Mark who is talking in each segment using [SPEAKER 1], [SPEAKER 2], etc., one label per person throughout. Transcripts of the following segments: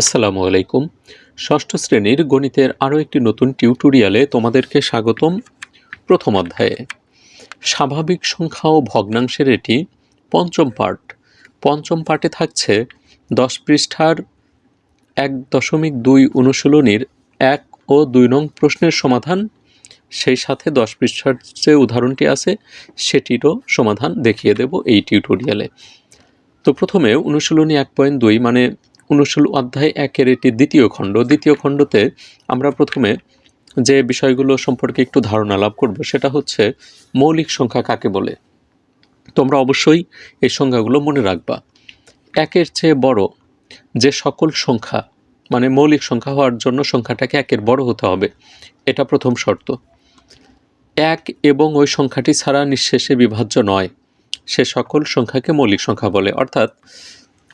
[SPEAKER 1] আসসালামু আলাইকুম ষষ্ঠ শ্রেণীর গণিতের আরও একটি নতুন টিউটোরিয়ালে তোমাদেরকে স্বাগতম প্রথম অধ্যায়ে স্বাভাবিক সংখ্যা ও ভগ্নাংশের এটি পঞ্চম পার্ট পঞ্চম পার্টে থাকছে দশ পৃষ্ঠার এক দশমিক দুই অনুশীলনীর এক ও দুই নং প্রশ্নের সমাধান সেই সাথে দশ পৃষ্ঠার যে উদাহরণটি আছে সেটিরও সমাধান দেখিয়ে দেব এই টিউটোরিয়ালে তো প্রথমে অনুশীলনী এক পয়েন্ট দুই মানে উনষোল অধ্যায় একের এটি দ্বিতীয় খণ্ড দ্বিতীয় খণ্ডতে আমরা প্রথমে যে বিষয়গুলো সম্পর্কে একটু ধারণা লাভ করব সেটা হচ্ছে মৌলিক সংখ্যা কাকে বলে তোমরা অবশ্যই এই সংখ্যাগুলো মনে রাখবা একের চেয়ে বড় যে সকল সংখ্যা মানে মৌলিক সংখ্যা হওয়ার জন্য সংখ্যাটাকে একের বড় হতে হবে এটা প্রথম শর্ত এক এবং ওই সংখ্যাটি ছাড়া নিঃশেষে বিভাজ্য নয় সে সকল সংখ্যাকে মৌলিক সংখ্যা বলে অর্থাৎ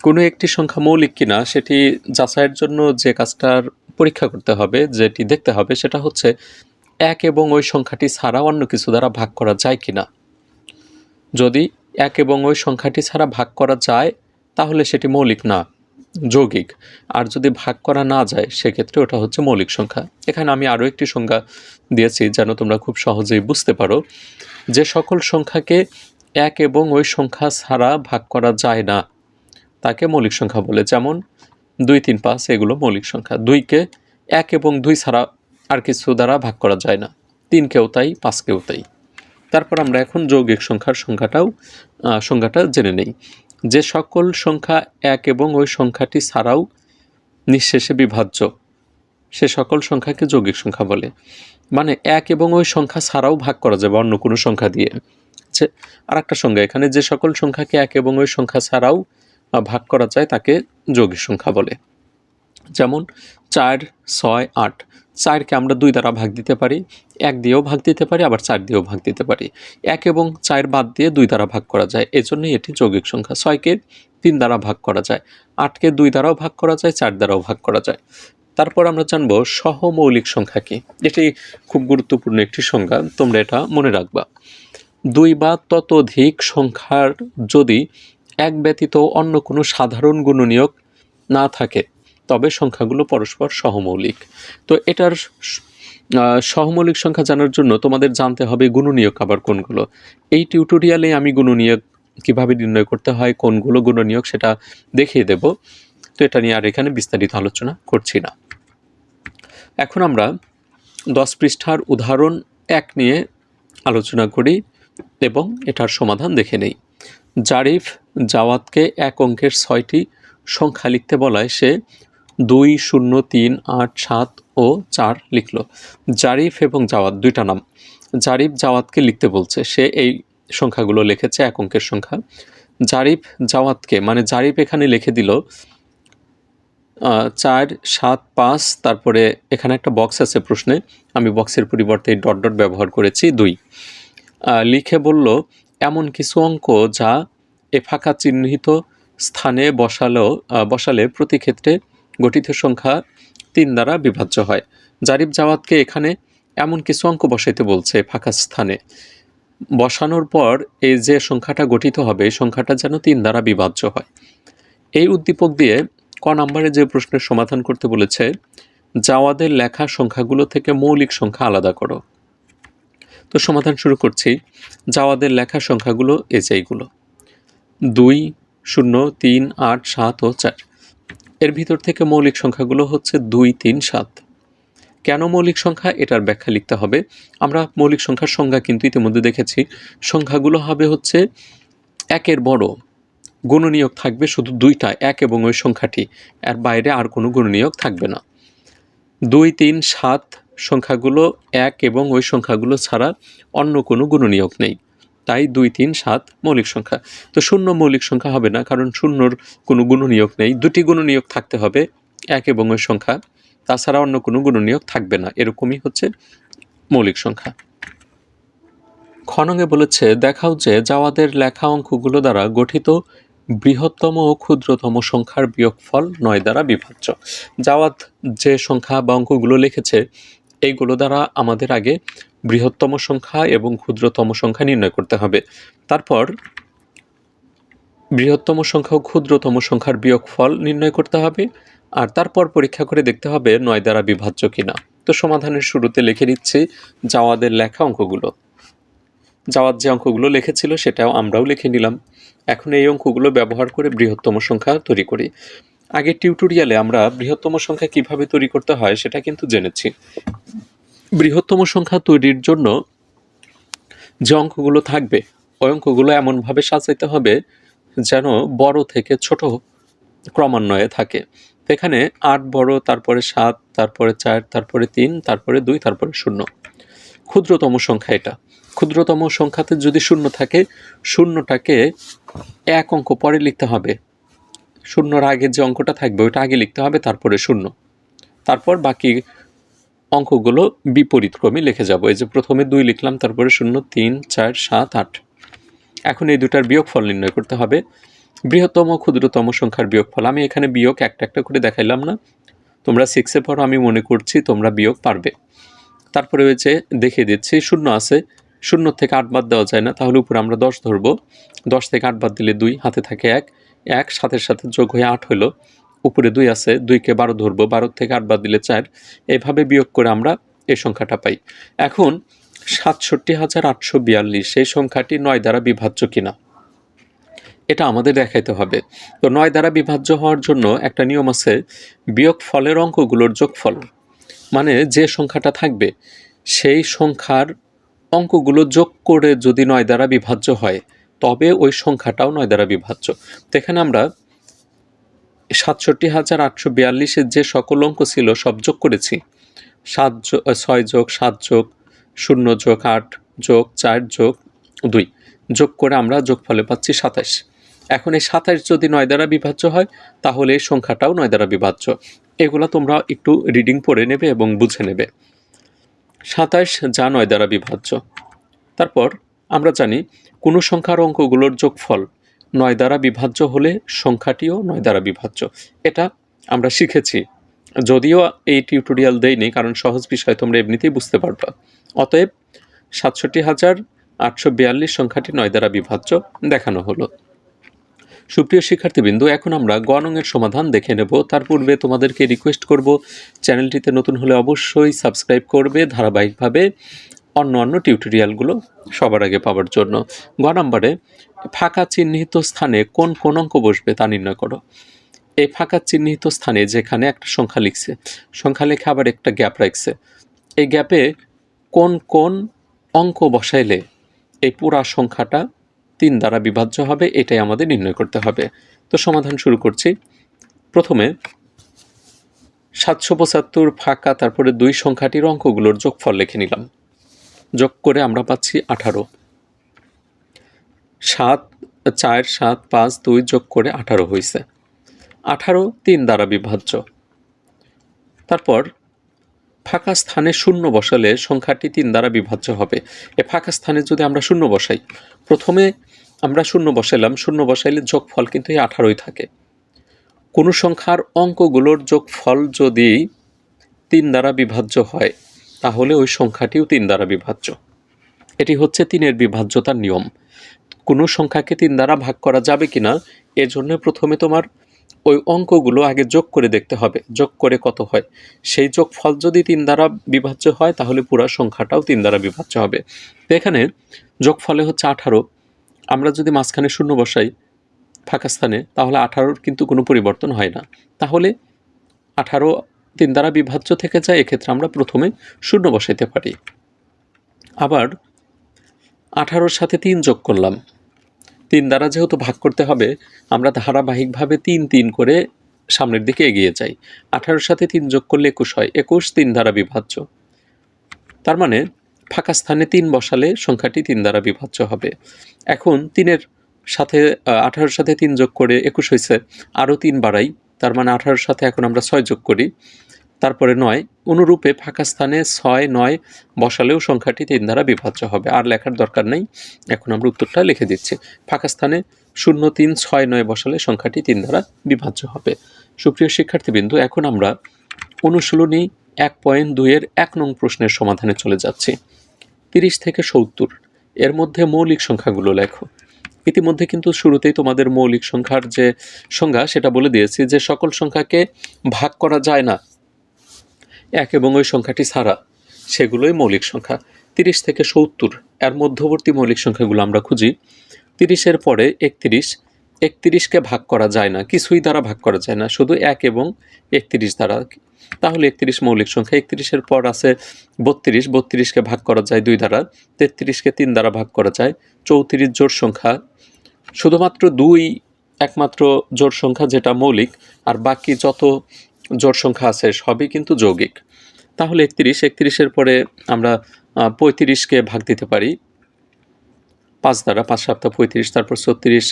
[SPEAKER 1] কোনো একটি সংখ্যা মৌলিক কিনা সেটি যাচাইয়ের জন্য যে কাজটার পরীক্ষা করতে হবে যেটি দেখতে হবে সেটা হচ্ছে এক এবং ওই সংখ্যাটি ছাড়া অন্য কিছু দ্বারা ভাগ করা যায় কিনা যদি এক এবং ওই সংখ্যাটি ছাড়া ভাগ করা যায় তাহলে সেটি মৌলিক না যৌগিক আর যদি ভাগ করা না যায় সেক্ষেত্রে ওটা হচ্ছে মৌলিক সংখ্যা এখানে আমি আরও একটি সংখ্যা দিয়েছি যেন তোমরা খুব সহজেই বুঝতে পারো যে সকল সংখ্যাকে এক এবং ওই সংখ্যা ছাড়া ভাগ করা যায় না তাকে মৌলিক সংখ্যা বলে যেমন দুই তিন পাঁচ এগুলো মৌলিক সংখ্যা দুইকে এক এবং দুই ছাড়া আর কিছু দ্বারা ভাগ করা যায় না তিনকেও তাই পাঁচকেও তাই তারপর আমরা এখন যৌগিক সংখ্যার সংখ্যাটাও সংখ্যাটা জেনে নেই যে সকল সংখ্যা এক এবং ওই সংখ্যাটি ছাড়াও নিঃশেষে বিভাজ্য সে সকল সংখ্যাকে যৌগিক সংখ্যা বলে মানে এক এবং ওই সংখ্যা ছাড়াও ভাগ করা যাবে অন্য কোনো সংখ্যা দিয়ে আর একটা সংখ্যা এখানে যে সকল সংখ্যাকে এক এবং ওই সংখ্যা ছাড়াও ভাগ করা যায় তাকে যৌগিক সংখ্যা বলে যেমন চার ছয় আট চারকে আমরা দুই দ্বারা ভাগ দিতে পারি এক দিয়েও ভাগ দিতে পারি আবার চার দিয়েও ভাগ দিতে পারি এক এবং চার বাদ দিয়ে দুই দ্বারা ভাগ করা যায় এজন্যই এটি যৌগিক সংখ্যা ছয়কে তিন দ্বারা ভাগ করা যায় আটকে দুই দ্বারাও ভাগ করা যায় চার দ্বারাও ভাগ করা যায় তারপর আমরা জানবো সহমৌলিক সংখ্যা কি এটি খুব গুরুত্বপূর্ণ একটি সংখ্যা তোমরা এটা মনে রাখবা দুই বা ততোধিক সংখ্যার যদি এক ব্যতীত অন্য কোনো সাধারণ গুণনীয়ক না থাকে তবে সংখ্যাগুলো পরস্পর সহমৌলিক তো এটার সহমৌলিক সংখ্যা জানার জন্য তোমাদের জানতে হবে গুণনীয়ক আবার কোনগুলো এই টিউটোরিয়ালে আমি গুণনীয়ক কীভাবে নির্ণয় করতে হয় কোনগুলো গুণনীয়ক সেটা দেখিয়ে দেব তো এটা নিয়ে আর এখানে বিস্তারিত আলোচনা করছি না এখন আমরা দশ পৃষ্ঠার উদাহরণ এক নিয়ে আলোচনা করি এবং এটার সমাধান দেখে নেই জারিফ জাওয়াতকে এক অঙ্কের ছয়টি সংখ্যা লিখতে বলায় সে দুই শূন্য তিন আট সাত ও চার লিখল জারিফ এবং জাওয়াত দুইটা নাম জারিফ জাওয়াতকে লিখতে বলছে সে এই সংখ্যাগুলো লিখেছে এক অঙ্কের সংখ্যা জারিফ জাওয়াতকে মানে জারিফ এখানে লিখে দিল চার সাত পাঁচ তারপরে এখানে একটা বক্স আছে প্রশ্নে আমি বক্সের পরিবর্তে ডট ডট ব্যবহার করেছি দুই লিখে বলল এমন কিছু অঙ্ক যা এ ফাঁকা চিহ্নিত স্থানে বসালো বসালে প্রতি ক্ষেত্রে গঠিত সংখ্যা তিন দ্বারা বিভাজ্য হয় জারিফ জাওয়াতকে এখানে এমন কিছু অঙ্ক বসাইতে বলছে ফাঁকা স্থানে বসানোর পর এই যে সংখ্যাটা গঠিত হবে এই সংখ্যাটা যেন তিন দ্বারা বিভাজ্য হয় এই উদ্দীপক দিয়ে ক নাম্বারে যে প্রশ্নের সমাধান করতে বলেছে জাওয়াদের লেখা সংখ্যাগুলো থেকে মৌলিক সংখ্যা আলাদা করো তো সমাধান শুরু করছি জাওয়াদের লেখা সংখ্যাগুলো এজাইগুলো দুই শূন্য তিন আট সাত ও চার এর ভিতর থেকে মৌলিক সংখ্যাগুলো হচ্ছে দুই তিন সাত কেন মৌলিক সংখ্যা এটার ব্যাখ্যা লিখতে হবে আমরা মৌলিক সংখ্যার সংজ্ঞা কিন্তু ইতিমধ্যে দেখেছি সংখ্যাগুলো হবে হচ্ছে একের বড় গুণনীয়ক থাকবে শুধু দুইটা এক এবং ওই সংখ্যাটি এর বাইরে আর কোনো গুণনীয়ক থাকবে না দুই তিন সাত সংখ্যাগুলো এক এবং ওই সংখ্যাগুলো ছাড়া অন্য কোনো গুণনীয়ক নেই তাই দুই তিন সাত মৌলিক সংখ্যা তো শূন্য মৌলিক সংখ্যা হবে না কারণ শূন্যর কোনো গুণনীয়ক নেই দুটি গুণনীয়ক থাকতে হবে এক এবং ওই সংখ্যা তাছাড়া অন্য কোনো গুণনীয়ক থাকবে না এরকমই হচ্ছে মৌলিক সংখ্যা খনঙ্গে বলেছে দেখাও যে যাওয়াদের লেখা অঙ্কগুলো দ্বারা গঠিত বৃহত্তম ও ক্ষুদ্রতম সংখ্যার বিয়োগফল নয় দ্বারা বিভাজ্য যাওয়াত যে সংখ্যা বা অঙ্কগুলো লিখেছে এইগুলো দ্বারা আমাদের আগে বৃহত্তম সংখ্যা এবং ক্ষুদ্রতম সংখ্যা নির্ণয় করতে হবে তারপর বৃহত্তম সংখ্যা ও ক্ষুদ্রতম সংখ্যার বিয়োগফল নির্ণয় করতে হবে আর তারপর পরীক্ষা করে দেখতে হবে নয় দ্বারা বিভাজ্য কিনা তো সমাধানের শুরুতে লিখে নিচ্ছি জাওয়াদের লেখা অঙ্কগুলো জাওয়াদ যে অঙ্কগুলো লিখেছিল সেটাও আমরাও লিখে নিলাম এখন এই অঙ্কগুলো ব্যবহার করে বৃহত্তম সংখ্যা তৈরি করি আগের টিউটোরিয়ালে আমরা বৃহত্তম সংখ্যা কিভাবে তৈরি করতে হয় সেটা কিন্তু জেনেছি বৃহত্তম সংখ্যা তৈরির জন্য যে অঙ্কগুলো থাকবে ওই অঙ্কগুলো এমনভাবে সাজাইতে হবে যেন বড় থেকে ছোট ক্রমান্বয়ে থাকে এখানে আট বড় তারপরে সাত তারপরে চার তারপরে তিন তারপরে দুই তারপরে শূন্য ক্ষুদ্রতম সংখ্যা এটা ক্ষুদ্রতম সংখ্যাতে যদি শূন্য থাকে শূন্যটাকে এক অঙ্ক পরে লিখতে হবে শূন্যর আগের যে অঙ্কটা থাকবে ওটা আগে লিখতে হবে তারপরে শূন্য তারপর বাকি অঙ্কগুলো বিপরীত ক্রমে লিখে যাব এই যে প্রথমে দুই লিখলাম তারপরে শূন্য তিন চার সাত আট এখন এই দুটার বিয়োগফল নির্ণয় করতে হবে বৃহত্তম ক্ষুদ্রতম সংখ্যার বিয়োগফল আমি এখানে বিয়োগ একটা একটা করে দেখাইলাম না তোমরা সিক্সে পড়ো আমি মনে করছি তোমরা বিয়োগ পারবে তারপরে হয়েছে দেখে দিচ্ছি শূন্য আছে শূন্য থেকে আট বাদ দেওয়া যায় না তাহলে উপরে আমরা দশ ধরবো দশ থেকে আট বাদ দিলে দুই হাতে থাকে এক এক সাথে সাথে যোগ হয়ে আট হইল উপরে দুই আছে দুইকে বারো ধরবো বারো থেকে আট বাদ দিলে চার এভাবে বিয়োগ করে আমরা এই সংখ্যাটা পাই এখন সাতষট্টি হাজার আটশো বিয়াল্লিশ এই সংখ্যাটি নয় দ্বারা বিভাজ্য কিনা এটা আমাদের দেখাইতে হবে তো নয় দ্বারা বিভাজ্য হওয়ার জন্য একটা নিয়ম আছে বিয়োগ ফলের অঙ্কগুলোর যোগফল মানে যে সংখ্যাটা থাকবে সেই সংখ্যার অঙ্কগুলো যোগ করে যদি নয় দ্বারা বিভাজ্য হয় তবে ওই সংখ্যাটাও নয় দ্বারা বিভাজ্য তো এখানে আমরা সাতষট্টি হাজার আটশো বিয়াল্লিশের যে সকল অঙ্ক ছিল সব যোগ করেছি সাত যোগ ছয় যোগ সাত যোগ শূন্য যোগ আট যোগ চার যোগ দুই যোগ করে আমরা যোগফলে পাচ্ছি সাতাশ এখন এই সাতাশ যদি নয় দ্বারা বিভাজ্য হয় তাহলে এই সংখ্যাটাও নয় দ্বারা বিভাজ্য এগুলো তোমরা একটু রিডিং পড়ে নেবে এবং বুঝে নেবে সাতাশ যা নয় দ্বারা বিভাজ্য তারপর আমরা জানি কোনো সংখ্যার অঙ্কগুলোর যোগফল নয় দ্বারা বিভাজ্য হলে সংখ্যাটিও নয় দ্বারা বিভাজ্য এটা আমরা শিখেছি যদিও এই টিউটোরিয়াল দেয়নি কারণ সহজ বিষয় তোমরা এমনিতেই বুঝতে পারবা অতএব সাতষট্টি হাজার আটশো বিয়াল্লিশ সংখ্যাটি নয় দ্বারা বিভাজ্য দেখানো হলো সুপ্রিয় শিক্ষার্থীবৃন্দু এখন আমরা গণংয়ের সমাধান দেখে নেব তার পূর্বে তোমাদেরকে রিকোয়েস্ট করব চ্যানেলটিতে নতুন হলে অবশ্যই সাবস্ক্রাইব করবে ধারাবাহিকভাবে অন্য অন্য টিউটোরিয়ালগুলো সবার আগে পাওয়ার জন্য গ নম্বরে ফাঁকা চিহ্নিত স্থানে কোন কোন অঙ্ক বসবে তা নির্ণয় করো এই ফাঁকা চিহ্নিত স্থানে যেখানে একটা সংখ্যা লিখছে সংখ্যা লিখে আবার একটা গ্যাপ রাখছে এই গ্যাপে কোন কোন অঙ্ক বসাইলে এই পুরা সংখ্যাটা তিন দ্বারা বিভাজ্য হবে এটাই আমাদের নির্ণয় করতে হবে তো সমাধান শুরু করছি প্রথমে সাতশো পঁচাত্তর ফাঁকা তারপরে দুই সংখ্যাটির অঙ্কগুলোর যোগফল লিখে নিলাম যোগ করে আমরা পাচ্ছি আঠারো সাত চার সাত পাঁচ দুই যোগ করে আঠারো হয়েছে আঠারো তিন দ্বারা বিভাজ্য তারপর ফাঁকা স্থানে শূন্য বসালে সংখ্যাটি তিন দ্বারা বিভাজ্য হবে এ ফাঁকা স্থানে যদি আমরা শূন্য বসাই প্রথমে আমরা শূন্য বসাইলাম শূন্য বসাইলে যোগফল কিন্তু এই আঠারোই থাকে কোনো সংখ্যার অঙ্কগুলোর যোগফল যদি তিন দ্বারা বিভাজ্য হয় তাহলে ওই সংখ্যাটিও তিন দ্বারা বিভাজ্য এটি হচ্ছে তিনের বিভাজ্যতার নিয়ম কোনো সংখ্যাকে তিন দ্বারা ভাগ করা যাবে কি না এজন্য প্রথমে তোমার ওই অঙ্কগুলো আগে যোগ করে দেখতে হবে যোগ করে কত হয় সেই যোগ ফল যদি তিন দ্বারা বিভাজ্য হয় তাহলে পুরো সংখ্যাটাও তিন দ্বারা বিভাজ্য হবে এখানে যোগ ফলে হচ্ছে আঠারো আমরা যদি মাঝখানে শূন্য বসাই ফাঁকা স্থানে তাহলে আঠারোর কিন্তু কোনো পরিবর্তন হয় না তাহলে আঠারো তিন দ্বারা বিভাজ্য থেকে যায় এক্ষেত্রে আমরা প্রথমে শূন্য বসাইতে পারি আবার আঠারোর সাথে তিন যোগ করলাম তিন দ্বারা যেহেতু ভাগ করতে হবে আমরা ধারাবাহিকভাবে তিন তিন করে সামনের দিকে এগিয়ে যাই আঠারোর সাথে তিন যোগ করলে একুশ হয় একুশ তিন দ্বারা বিভাজ্য তার মানে ফাঁকা স্থানে তিন বসালে সংখ্যাটি তিন দ্বারা বিভাজ্য হবে এখন তিনের সাথে আঠারোর সাথে তিন যোগ করে একুশ হয়েছে আরও তিন বাড়াই তার মানে আঠারোর সাথে এখন আমরা ছয় যোগ করি তারপরে নয় অনুরূপে ফাঁকা স্থানে ছয় নয় বসালেও সংখ্যাটি তিন দ্বারা বিভাজ্য হবে আর লেখার দরকার নেই এখন আমরা উত্তরটা লিখে দিচ্ছি ফাঁকা স্থানে শূন্য তিন ছয় নয় বসালে সংখ্যাটি তিন দ্বারা বিভাজ্য হবে সুপ্রিয় শিক্ষার্থীবৃন্দু এখন আমরা অনুশীলনী এক পয়েন্ট দুইয়ের এক নং প্রশ্নের সমাধানে চলে যাচ্ছি তিরিশ থেকে সত্তর এর মধ্যে মৌলিক সংখ্যাগুলো লেখো ইতিমধ্যে কিন্তু শুরুতেই তোমাদের মৌলিক সংখ্যার যে সংজ্ঞা সেটা বলে দিয়েছি যে সকল সংখ্যাকে ভাগ করা যায় না এক এবং ওই সংখ্যাটি ছাড়া সেগুলোই মৌলিক সংখ্যা তিরিশ থেকে সত্তর এর মধ্যবর্তী মৌলিক সংখ্যাগুলো আমরা খুঁজি তিরিশের পরে একত্রিশ একত্রিশকে ভাগ করা যায় না কিছুই দ্বারা ভাগ করা যায় না শুধু এক এবং একত্রিশ দ্বারা তাহলে একত্রিশ মৌলিক সংখ্যা একত্রিশের পর আছে বত্রিশ বত্রিশকে ভাগ করা যায় দুই দ্বারা তেত্রিশকে তিন দ্বারা ভাগ করা যায় চৌত্রিশ জোর সংখ্যা শুধুমাত্র দুই একমাত্র জোট সংখ্যা যেটা মৌলিক আর বাকি যত জোট সংখ্যা আছে সবই কিন্তু যৌগিক তাহলে একত্রিশ একত্রিশের পরে আমরা পঁয়ত্রিশকে ভাগ দিতে পারি পাঁচ দ্বারা পাঁচ সপ্তাহ পঁয়ত্রিশ তারপর ছত্রিশ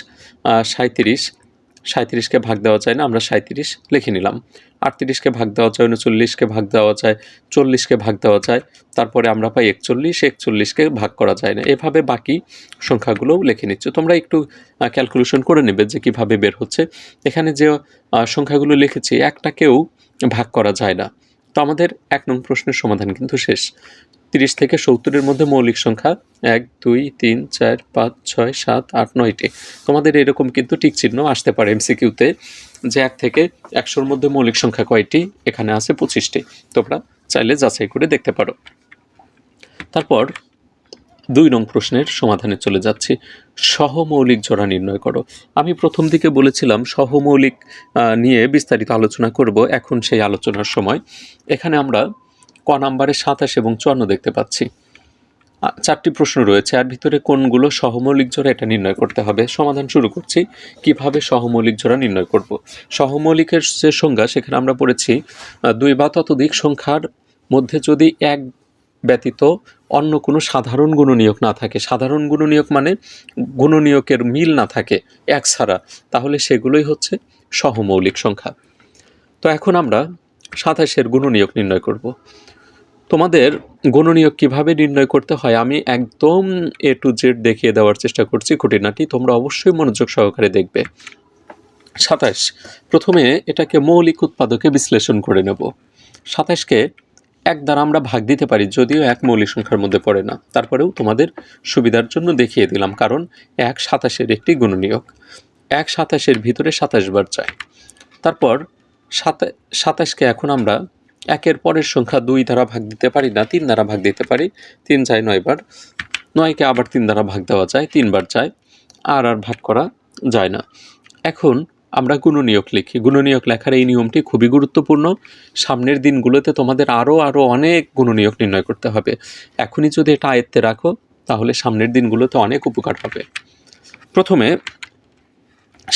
[SPEAKER 1] সাঁত্রিশ সাঁত্রিশকে ভাগ দেওয়া যায় না আমরা সাঁত্রিশ লিখে নিলাম আটত্রিশকে ভাগ দেওয়া যায় উনচল্লিশকে ভাগ দেওয়া চায় চল্লিশকে ভাগ দেওয়া যায় তারপরে আমরা পাই একচল্লিশ একচল্লিশকে ভাগ করা যায় না এভাবে বাকি সংখ্যাগুলোও লিখে নিচ্ছ তোমরা একটু ক্যালকুলেশন করে নেবে যে কীভাবে বের হচ্ছে এখানে যে সংখ্যাগুলো লিখেছি একটাকেও ভাগ করা যায় না তো আমাদের এক নং প্রশ্নের সমাধান কিন্তু শেষ তিরিশ থেকে সত্তরের মধ্যে মৌলিক সংখ্যা এক দুই তিন চার পাঁচ ছয় সাত আট নয়টি তোমাদের এরকম কিন্তু টিক চিহ্ন আসতে পারে এমসিকিউতে যে এক থেকে একশোর মধ্যে মৌলিক সংখ্যা কয়টি এখানে আছে পঁচিশটি তোমরা চাইলে যাচাই করে দেখতে পারো তারপর দুই নং প্রশ্নের সমাধানে চলে যাচ্ছি সহমৌলিক জোড়া নির্ণয় করো আমি প্রথম দিকে বলেছিলাম সহমৌলিক নিয়ে বিস্তারিত আলোচনা করব এখন সেই আলোচনার সময় এখানে আমরা ক নাম্বারে সাতাশ এবং চুয়ান্ন দেখতে পাচ্ছি চারটি প্রশ্ন রয়েছে আর ভিতরে কোনগুলো সহমৌলিক জোড়া এটা নির্ণয় করতে হবে সমাধান শুরু করছি কিভাবে সহমৌলিক জোড়া নির্ণয় করব সহমৌলিকের যে সংজ্ঞা সেখানে আমরা পড়েছি দুই বা ততোধিক সংখ্যার মধ্যে যদি এক ব্যতীত অন্য কোনো সাধারণ গুণনীয়ক না থাকে সাধারণ গুণনীয়ক মানে গুণনীয়কের মিল না থাকে এক ছাড়া তাহলে সেগুলোই হচ্ছে সহমৌলিক সংখ্যা তো এখন আমরা সাতাশের গুণনীয়ক নির্ণয় করব তোমাদের গণনীয় কিভাবে নির্ণয় করতে হয় আমি একদম এ টু জেড দেখিয়ে দেওয়ার চেষ্টা করছি খুঁটিনাটি তোমরা অবশ্যই মনোযোগ সহকারে দেখবে সাতাশ প্রথমে এটাকে মৌলিক উৎপাদকে বিশ্লেষণ করে নেব সাতাশকে এক দ্বারা আমরা ভাগ দিতে পারি যদিও এক মৌলিক সংখ্যার মধ্যে পড়ে না তারপরেও তোমাদের সুবিধার জন্য দেখিয়ে দিলাম কারণ এক সাতাশের একটি গুণনীয়ক এক সাতাশের ভিতরে সাতাশ বার তারপর সাতা সাতাশকে এখন আমরা একের পরের সংখ্যা দুই দ্বারা ভাগ দিতে পারি না তিন দ্বারা ভাগ দিতে পারি তিন চাই নয়বার নয়কে আবার তিন দ্বারা ভাগ দেওয়া যায় তিনবার চাই আর আর ভাগ করা যায় না এখন আমরা গুণনীয়ক লিখি গুণনীয়ক লেখার এই নিয়মটি খুবই গুরুত্বপূর্ণ সামনের দিনগুলোতে তোমাদের আরও আরও অনেক গুণনীয়ক নির্ণয় করতে হবে এখনই যদি এটা আয়ত্তে রাখো তাহলে সামনের দিনগুলোতে অনেক উপকার হবে প্রথমে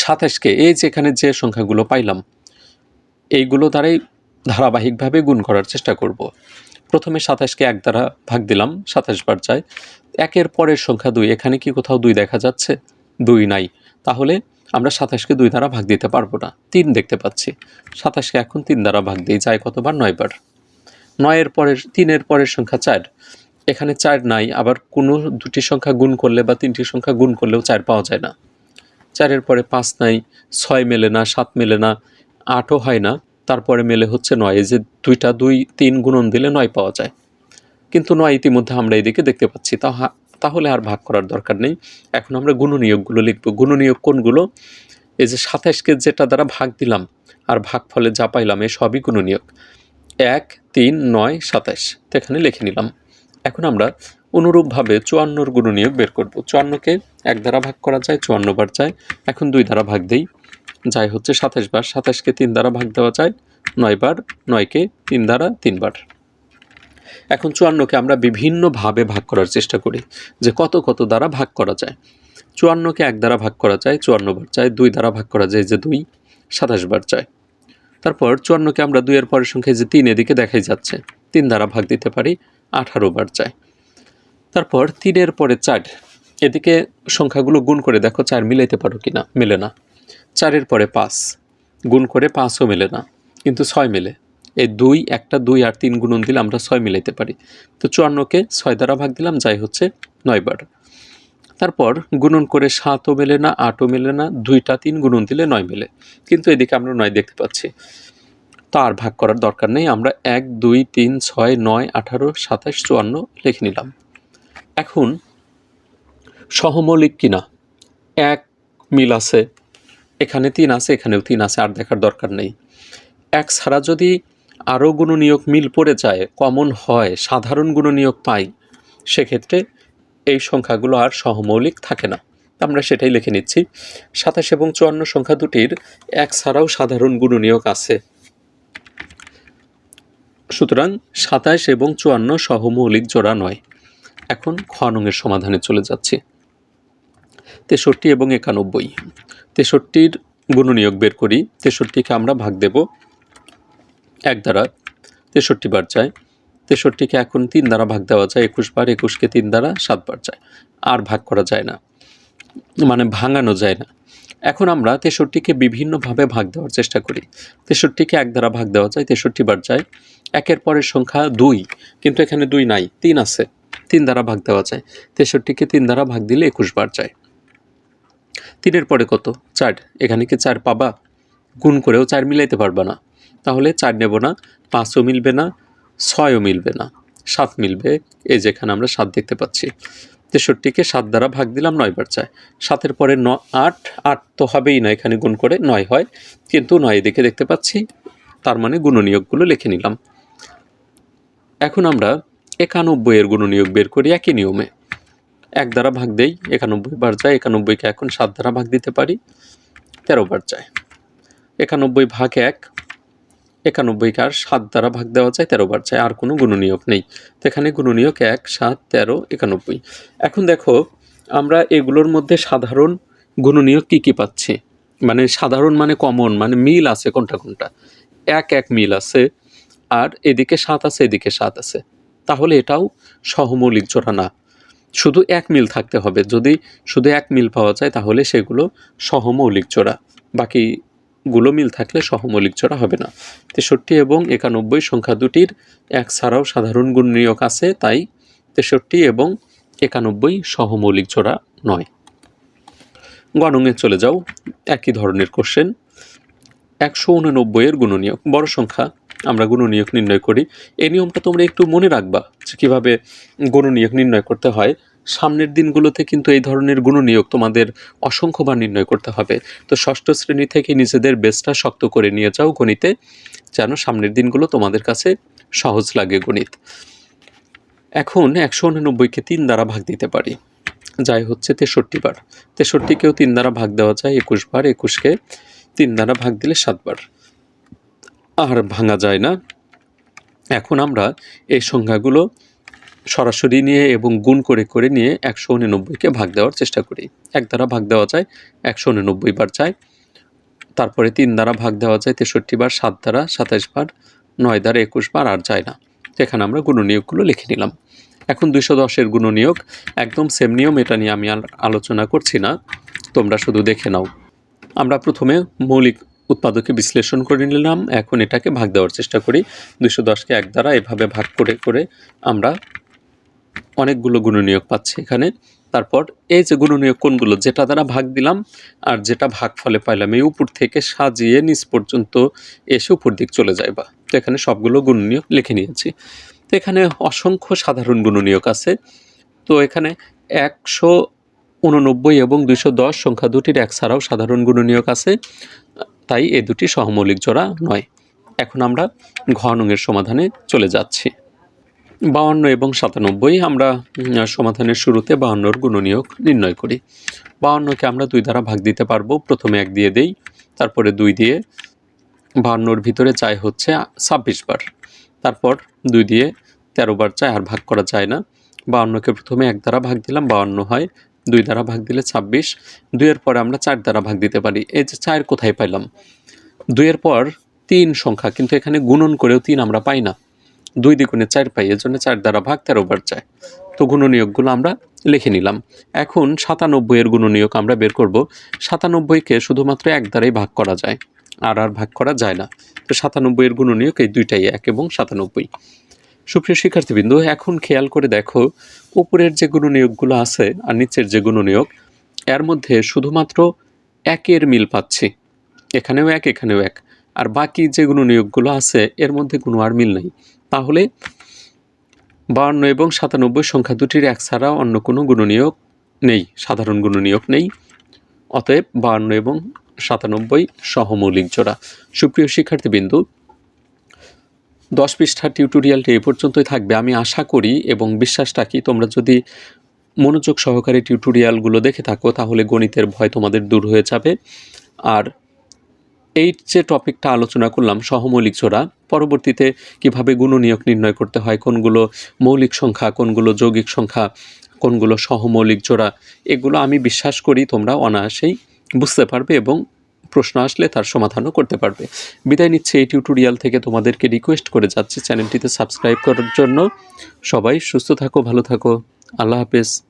[SPEAKER 1] সাতাশকে এই যেখানে যে সংখ্যাগুলো পাইলাম এইগুলো দ্বারাই ধারাবাহিকভাবে গুণ করার চেষ্টা করব। প্রথমে সাতাশকে এক দ্বারা ভাগ দিলাম সাতাশ বার যায় একের পরের সংখ্যা দুই এখানে কি কোথাও দুই দেখা যাচ্ছে দুই নাই তাহলে আমরা সাতাশকে দুই দ্বারা ভাগ দিতে পারবো না তিন দেখতে পাচ্ছি সাতাশকে এখন তিন দ্বারা ভাগ দিই যায় কতবার নয়বার নয়ের পরের তিনের পরের সংখ্যা চার এখানে চার নাই আবার কোনো দুটি সংখ্যা গুণ করলে বা তিনটি সংখ্যা গুণ করলেও চার পাওয়া যায় না চারের পরে পাঁচ নাই ছয় মেলে না সাত মেলে না আটও হয় না তারপরে মেলে হচ্ছে নয় এই যে দুইটা দুই তিন গুণন দিলে নয় পাওয়া যায় কিন্তু নয় ইতিমধ্যে আমরা এদিকে দেখতে পাচ্ছি তা তাহলে আর ভাগ করার দরকার নেই এখন আমরা গুণনিয়োগগুলো লিখব গুণনিয়োগ কোনগুলো এই যে সাতাশকে যেটা দ্বারা ভাগ দিলাম আর ভাগ ফলে যা পাইলাম এ সবই গুণনিয়োগ এক তিন নয় সাতাশ সেখানে লিখে নিলাম এখন আমরা অনুরূপভাবে চুয়ান্নর গুণনিয়োগ বের করব চুয়ান্নকে এক দ্বারা ভাগ করা যায় চুয়ান্ন বার যায় এখন দুই দ্বারা ভাগ দেই যাই হচ্ছে সাতাশ বার সাতাশকে তিন দ্বারা ভাগ দেওয়া যায় নয়বার নয়কে তিন দ্বারা তিনবার এখন চুয়ান্নকে আমরা বিভিন্নভাবে ভাগ করার চেষ্টা করি যে কত কত দ্বারা ভাগ করা যায় চুয়ান্নকে এক দ্বারা ভাগ করা যায় চুয়ান্ন বার চায় দুই দ্বারা ভাগ করা যায় যে দুই সাতাশ বার চায় তারপর চুয়ান্নকে আমরা দুইয়ের পরের সংখ্যায় যে তিন এদিকে দেখাই যাচ্ছে তিন দ্বারা ভাগ দিতে পারি আঠারো বার চায় তারপর তিনের পরে চার এদিকে সংখ্যাগুলো গুণ করে দেখো চার মিলাইতে পারো কি না মেলে না চারের পরে পাঁচ গুণ করে পাঁচও মেলে না কিন্তু ছয় মেলে এই দুই একটা দুই আর তিন গুণন দিলে আমরা ছয় মিলাইতে পারি তো চুয়ান্নকে ছয় দ্বারা ভাগ দিলাম যাই হচ্ছে নয়বার তারপর গুণন করে সাতও মেলে না আটও মেলে না দুইটা তিন গুণন দিলে নয় মেলে কিন্তু এদিকে আমরা নয় দেখতে পাচ্ছি তার ভাগ করার দরকার নেই আমরা এক দুই তিন ছয় নয় আঠারো সাতাশ চুয়ান্ন লিখে নিলাম এখন সহমৌলিক কিনা এক মিল আছে এখানে তিন আছে এখানেও তিন আছে আর দেখার দরকার নেই এক ছাড়া যদি আরও নিয়োগ মিল পড়ে যায় কমন হয় সাধারণ নিয়োগ পাই সেক্ষেত্রে এই সংখ্যাগুলো আর সহমৌলিক থাকে না আমরা সেটাই লিখে নিচ্ছি সাতাশ এবং চুয়ান্ন সংখ্যা দুটির এক ছাড়াও সাধারণ নিয়োগ আছে সুতরাং সাতাশ এবং চুয়ান্ন সহমৌলিক জোড়া নয় এখন খনঙের সমাধানে চলে যাচ্ছে তেষট্টি এবং একানব্বই তেষট্টির গুণনিয়োগ বের করি তেষট্টিকে আমরা ভাগ দেব এক দ্বারা তেষট্টি বার চায় তেষট্টিকে এখন তিন দ্বারা ভাগ দেওয়া যায় একুশ বার একুশকে তিন দ্বারা সাত বার চায় আর ভাগ করা যায় না মানে ভাঙানো যায় না এখন আমরা তেষট্টিকে বিভিন্নভাবে ভাগ দেওয়ার চেষ্টা করি তেষট্টিকে এক দ্বারা ভাগ দেওয়া যায় তেষট্টি বার যায় একের পরের সংখ্যা দুই কিন্তু এখানে দুই নাই তিন আছে তিন দ্বারা ভাগ দেওয়া যায় তেষট্টিকে তিন দ্বারা ভাগ দিলে একুশ বার যায় তিনের পরে কত চার এখানে কি চার পাবা গুণ করেও চার মিলাইতে পারবা না তাহলে চার নেব না পাঁচও মিলবে না ছয়ও মিলবে না সাত মিলবে এই যেখানে আমরা সাত দেখতে পাচ্ছি তেষট্টিকে সাত দ্বারা ভাগ দিলাম নয়বার চায় সাতের পরে ন আট আট তো হবেই না এখানে গুণ করে নয় হয় কিন্তু নয় দিকে দেখতে পাচ্ছি তার মানে গুণনীয়োগগুলো লিখে নিলাম এখন আমরা একানব্বইয়ের গুণনীয়োগ বের করি একই নিয়মে এক দ্বারা ভাগ দেই একানব্বই বার যায় একানব্বইকে এখন সাত দ্বারা ভাগ দিতে পারি তেরো বার যায় একানব্বই ভাগ এক একানব্বইকে আর সাত দ্বারা ভাগ দেওয়া যায় তেরো বার যায় আর কোনো গুণনীয়ক নেই তো এখানে গুণনীয়ক এক সাত তেরো একানব্বই এখন দেখো আমরা এগুলোর মধ্যে সাধারণ গুণনীয়ক কী কী পাচ্ছি মানে সাধারণ মানে কমন মানে মিল আছে কোনটা কোনটা এক এক মিল আছে আর এদিকে সাত আছে এদিকে সাত আছে তাহলে এটাও সহমৌলিক জোড়া না শুধু এক মিল থাকতে হবে যদি শুধু এক মিল পাওয়া যায় তাহলে সেগুলো সহমৌলিক জোড়া বাকি গুলো মিল থাকলে সহমৌলিক জোড়া হবে না তেষট্টি এবং একানব্বই সংখ্যা দুটির এক ছাড়াও সাধারণ গুণ নিয়োগ আছে তাই তেষট্টি এবং একানব্বই সহমৌলিক জোড়া নয় গণঙে চলে যাও একই ধরনের কোশ্চেন একশো উননব্বইয়ের গুণনীয়ক বড় সংখ্যা আমরা গুণ নিয়োগ নির্ণয় করি এই নিয়মটা তোমরা একটু মনে রাখবা যে কীভাবে গুণ নিয়োগ নির্ণয় করতে হয় সামনের দিনগুলোতে কিন্তু এই ধরনের গুণ নিয়োগ তোমাদের অসংখ্যবার নির্ণয় করতে হবে তো ষষ্ঠ শ্রেণী থেকে নিজেদের বেসটা শক্ত করে নিয়ে যাও গণিতে যেন সামনের দিনগুলো তোমাদের কাছে সহজ লাগে গণিত এখন একশো উননব্বইকে তিন দ্বারা ভাগ দিতে পারি যাই হচ্ছে তেষট্টি বার তেষট্টিকেও তিন দ্বারা ভাগ দেওয়া যায় একুশ বার একুশকে তিন দ্বারা ভাগ দিলে সাতবার আর ভাঙা যায় না এখন আমরা এই সংখ্যাগুলো সরাসরি নিয়ে এবং গুণ করে করে নিয়ে একশো উননব্বইকে ভাগ দেওয়ার চেষ্টা করি এক দ্বারা ভাগ দেওয়া যায় একশো উননব্বই বার চাই তারপরে তিন দ্বারা ভাগ দেওয়া যায় তেষট্টি বার সাত দ্বারা সাতাশ বার নয় দ্বারা একুশ বার আর যায় না এখানে আমরা গুণনীয়কগুলো লিখে নিলাম এখন দুইশো দশের গুণনীয়ক একদম সেম নিয়ম এটা নিয়ে আমি আলোচনা করছি না তোমরা শুধু দেখে নাও আমরা প্রথমে মৌলিক উৎপাদকে বিশ্লেষণ করে নিলাম এখন এটাকে ভাগ দেওয়ার চেষ্টা করি দুশো দশকে এক দ্বারা এভাবে ভাগ করে করে আমরা অনেকগুলো গুণনীয়ক পাচ্ছি এখানে তারপর এই যে গুণনীয়ক কোনগুলো যেটা দ্বারা ভাগ দিলাম আর যেটা ভাগ ফলে পাইলাম এই উপর থেকে সাজিয়ে নিচ পর্যন্ত এসে উপর দিক চলে যায় বা তো এখানে সবগুলো গুণনীয়ক লিখে নিয়েছি তো এখানে অসংখ্য সাধারণ গুণনীয়ক আছে তো এখানে একশো উননব্বই এবং দুশো দশ সংখ্যা দুটির এক ছাড়াও সাধারণ গুণনীয়ক আছে তাই এ দুটি সহমৌলিক জোড়া নয় এখন আমরা ঘনঙের সমাধানে চলে যাচ্ছি বাউান্ন এবং সাতানব্বই আমরা সমাধানের শুরুতে বাহান্নর গুণনীয়ক নির্ণয় করি বাহান্নকে আমরা দুই দ্বারা ভাগ দিতে পারবো প্রথমে এক দিয়ে দেই তারপরে দুই দিয়ে বাহান্নর ভিতরে চাই হচ্ছে ছাব্বিশ বার তারপর দুই দিয়ে তেরো বার চায় আর ভাগ করা যায় না বাউান্নকে প্রথমে এক দ্বারা ভাগ দিলাম বাউান্ন হয় দুই দ্বারা ভাগ দিলে ছাব্বিশ দুইয়ের পরে আমরা চার দ্বারা ভাগ দিতে পারি এই যে চার কোথায় পাইলাম দুইয়ের পর তিন সংখ্যা কিন্তু এখানে গুণন করেও তিন আমরা পাই না দুই দ্বিগুণে চার পাই এর জন্য চার দ্বারা ভাগ তেরো বার চায় তো গুণনীয়কগুলো আমরা লিখে নিলাম এখন সাতানব্বইয়ের গুণনীয়ক আমরা বের করব সাতানব্বইকে শুধুমাত্র এক দ্বারাই ভাগ করা যায় আর আর ভাগ করা যায় না তো এর গুণনীয়ক এই দুইটাই এক এবং সাতানব্বই সুপ্রিয় শিক্ষার্থীবৃন্দ এখন খেয়াল করে দেখো উপরের যে নিয়োগগুলো আছে আর নিচের যে নিয়োগ এর মধ্যে শুধুমাত্র একের মিল পাচ্ছি এখানেও এক এখানেও এক আর বাকি যে নিয়োগগুলো আছে এর মধ্যে কোনো আর মিল নেই তাহলে বাউান্ন এবং সাতানব্বই সংখ্যা দুটির এক ছাড়া অন্য কোনো নিয়োগ নেই সাধারণ নিয়োগ নেই অতএব বাউান্ন এবং সাতানব্বই সহমৌলিক জোড়া সুপ্রিয় শিক্ষার্থীবৃন্দু দশ পৃষ্ঠার টিউটোরিয়ালটি এ পর্যন্তই থাকবে আমি আশা করি এবং বিশ্বাস রাখি তোমরা যদি মনোযোগ সহকারে টিউটোরিয়ালগুলো দেখে থাকো তাহলে গণিতের ভয় তোমাদের দূর হয়ে যাবে আর এই যে টপিকটা আলোচনা করলাম সহমৌলিক জোড়া পরবর্তীতে কিভাবে গুণনীয়ক নির্ণয় করতে হয় কোনগুলো মৌলিক সংখ্যা কোনগুলো যৌগিক সংখ্যা কোনগুলো সহমৌলিক জোড়া এগুলো আমি বিশ্বাস করি তোমরা অনায়াসেই বুঝতে পারবে এবং প্রশ্ন আসলে তার সমাধানও করতে পারবে বিদায় নিচ্ছে এই টিউটোরিয়াল থেকে তোমাদেরকে রিকোয়েস্ট করে যাচ্ছি চ্যানেলটিতে সাবস্ক্রাইব করার জন্য সবাই সুস্থ থাকো ভালো থাকো আল্লাহ হাফেজ